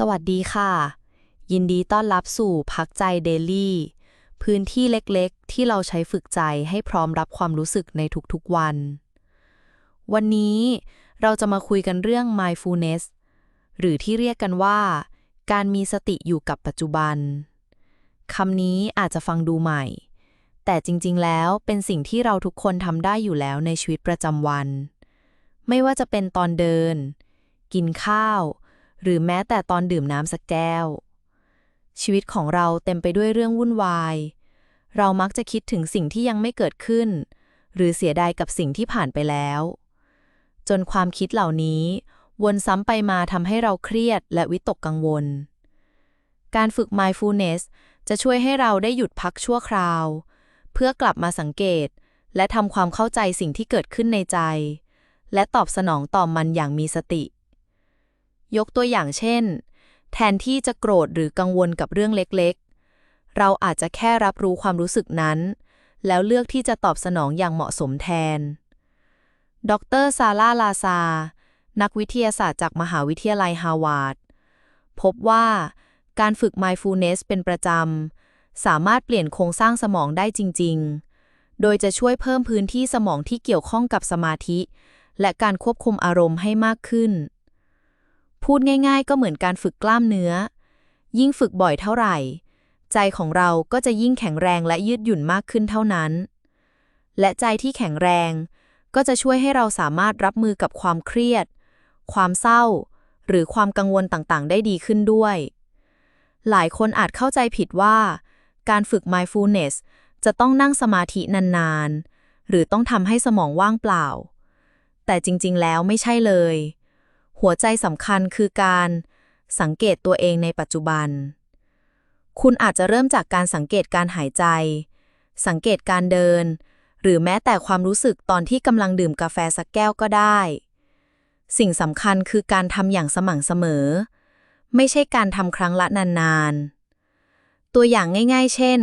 สวัสดีค่ะ ยินดีต้อนรับสู่พักใจเดลี่ พื้นที่เล็กๆ ที่เราใช้ฝึกใจให้พร้อมรับความรู้สึกในทุกๆวัน วันนี้เราจะมาคุยกันเรื่อง mindfulness หรือที่เรียกกันว่า การมีสติอยู่กับปัจจุบันคำนี้อาจจะฟังดูใหม่ แต่จริงๆ แล้วเป็นสิ่งที่เราทุกคนทำได้อยู่แล้วในชีวิตประจำวัน ไม่ว่าจะเป็นตอนเดิน กินข้าว หรือแม้แต่ตอนดื่มน้ำสักแก้ว ชีวิตของเราเต็มไปด้วยเรื่องวุ่นวาย เรามักจะคิดถึงสิ่งที่ยังไม่เกิดขึ้น หรือเสียดายกับสิ่งที่ผ่านไปแล้ว จนความคิดเหล่านี้ วนซ้ำไปมาทำให้เราเครียดและวิตกกังวล การฝึก mindfulness จะช่วยให้เราได้หยุดพักชั่วคราว เพื่อกลับมาสังเกต และทำความเข้าใจสิ่งที่เกิดขึ้นในใจ และตอบสนองต่อมันอย่างมีสติ ยกตัวอย่างเช่น แทนที่จะโกรธหรือกังวลกับเรื่องเล็กๆ เราอาจจะแค่รับรู้ความรู้สึกนั้น แล้วเลือกที่จะตอบสนองอย่างเหมาะสมแทน ดรซาร่าลาซา นักวิทยาศาสตร์จากมหาวิทยาลัยฮาวาดพบว่าการฝึก mindfulness เป็นประจำ สามารถเปลี่ยนโครงสร้างสมองได้จริง ๆ โดยจะช่วยเพิ่มพื้นที่สมองที่เกี่ยวข้องกับสมาธิ และการควบคุมอารมณ์ให้มากขึ้น พูดง่าย ๆ ก็เหมือนการฝึกกล้ามเนื้อ ยิ่งฝึกบ่อยเท่าไหร่ ใจของเราก็จะยิ่งแข็งแรงและยืดหยุ่นมากขึ้นเท่านั้น และใจที่แข็งแรง ก็จะช่วยให้เราสามารถรับมือกับความเครียด ความเศร้า หรือความกังวลต่างๆ ได้ดีขึ้นด้วย หลายคนอาจเข้าใจผิดว่า การฝึก mindfulness จะต้องนั่งสมาธินานๆ หรือต้องทำให้สมองว่างเปล่า แต่จริงๆ แล้วไม่ใช่เลย หัวใจสำคัญคือการสังเกตตัวเองในปัจจุบัน คุณอาจจะเริ่มจากการสังเกตการหายใจ สังเกตการเดิน หรือแม้แต่ความรู้สึกตอนที่กำลังดื่มกาแฟสักแก้วก็ได้ สิ่งสำคัญคือการทำอย่างสม่ำเสมอ ไม่ใช่การทำครั้งละนานๆ ตัวอย่างง่ายๆ เช่น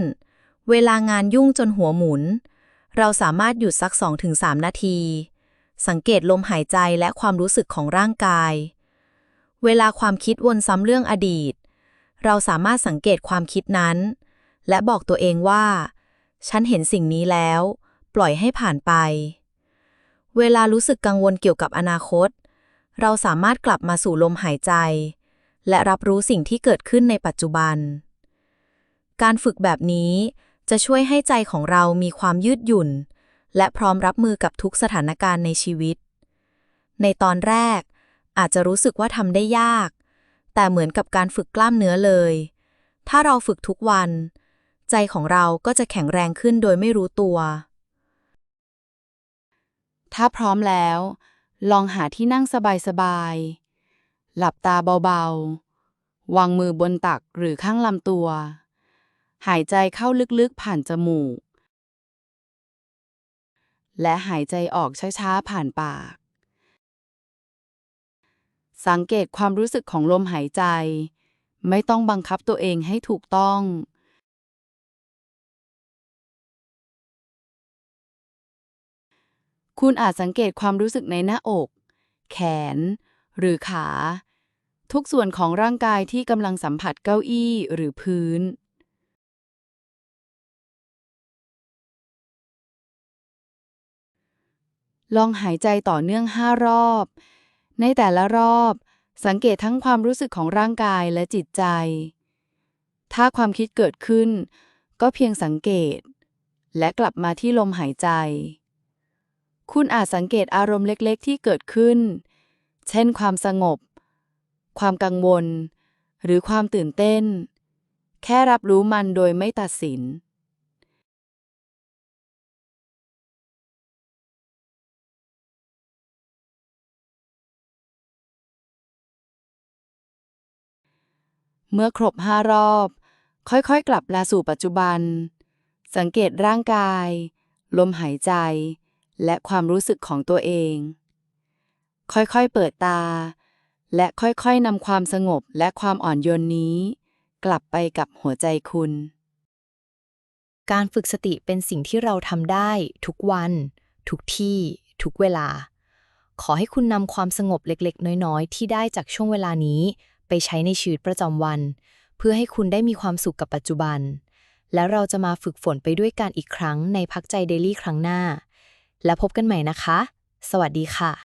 เวลางานยุ่งจนหัวหมุน เราสามารถหยุดสัก 2-3 นาที สังเกตลมหายใจและความรู้สึกของร่างกาย เวลาความคิดวนซ้ำเรื่องอดีต เราสามารถสังเกตความคิดนั้น และบอกตัวเองว่า ฉันเห็นสิ่งนี้แล้ว ปล่อยให้ผ่านไป เวลารู้สึกกังวลเกี่ยวกับอนาคต เราสามารถกลับมาสู่ลมหายใจ และรับรู้สิ่งที่เกิดขึ้นในปัจจุบัน การฝึกแบบนี้จะช่วยให้ใจของเรามีความยืดหยุ่น และพร้อมรับมือกับทุกสถานการณ์ในชีวิต ในตอนแรก อาจจะรู้สึกว่าทำได้ยาก แต่เหมือนกับการฝึกกล้ามเนื้อเลย ถ้าเราฝึกทุกวัน ใจของเราก็จะแข็งแรงขึ้นโดยไม่รู้ตัว ถ้าพร้อมแล้ว ลองหาที่นั่งสบายๆ หลับตาเบาๆ วางมือบนตักหรือข้างลำตัว หายใจเข้าลึกๆผ่านจมูก และหายใจออกช้าๆ ผ่านปาก สังเกตความรู้สึกของลมหายใจ ไม่ต้องบังคับตัวเองให้ถูกต้อง คุณอาจสังเกตความรู้สึกในหน้าอก แขน หรือขา ทุกส่วนของร่างกายที่กำลังสัมผัสเก้าอี้หรือพื้น ลองหายใจต่อเนื่องห้ารอบ ในแต่ละรอบ สังเกตทั้งความรู้สึกของร่างกายและจิตใจ ถ้าความคิดเกิดขึ้น ก็เพียงสังเกต และกลับมาที่ลมหายใจ คุณอาจสังเกตอารมณ์เล็กๆ ที่เกิดขึ้น เช่นความสงบ ความกังวล หรือความตื่นเต้น แค่รับรู้มันโดยไม่ตัดสิน เมื่อครบห้ารอบ ค่อยๆ กลับมาสู่ปัจจุบัน สังเกตร่างกาย ลมหายใจ และความรู้สึกของตัวเอง ค่อยๆ เปิดตา และค่อยๆนำความสงบและความอ่อนโยนนี้ กลับไปกับหัวใจคุณ การฝึกสติเป็นสิ่งที่เราทำได้ ทุกวัน ทุกที่ ทุกเวลา ขอให้คุณนำความสงบเล็กๆ น้อยๆ ที่ได้จากช่วงเวลานี้ ไปใช้ในชีวิตประจำวัน เพื่อให้คุณได้มีความสุขกับปัจจุบัน แล้วเราจะมาฝึกฝนไปด้วยกันอีกครั้งในพักใจเดลี่ครั้งหน้า แล้วพบกันใหม่นะคะ สวัสดีค่ะ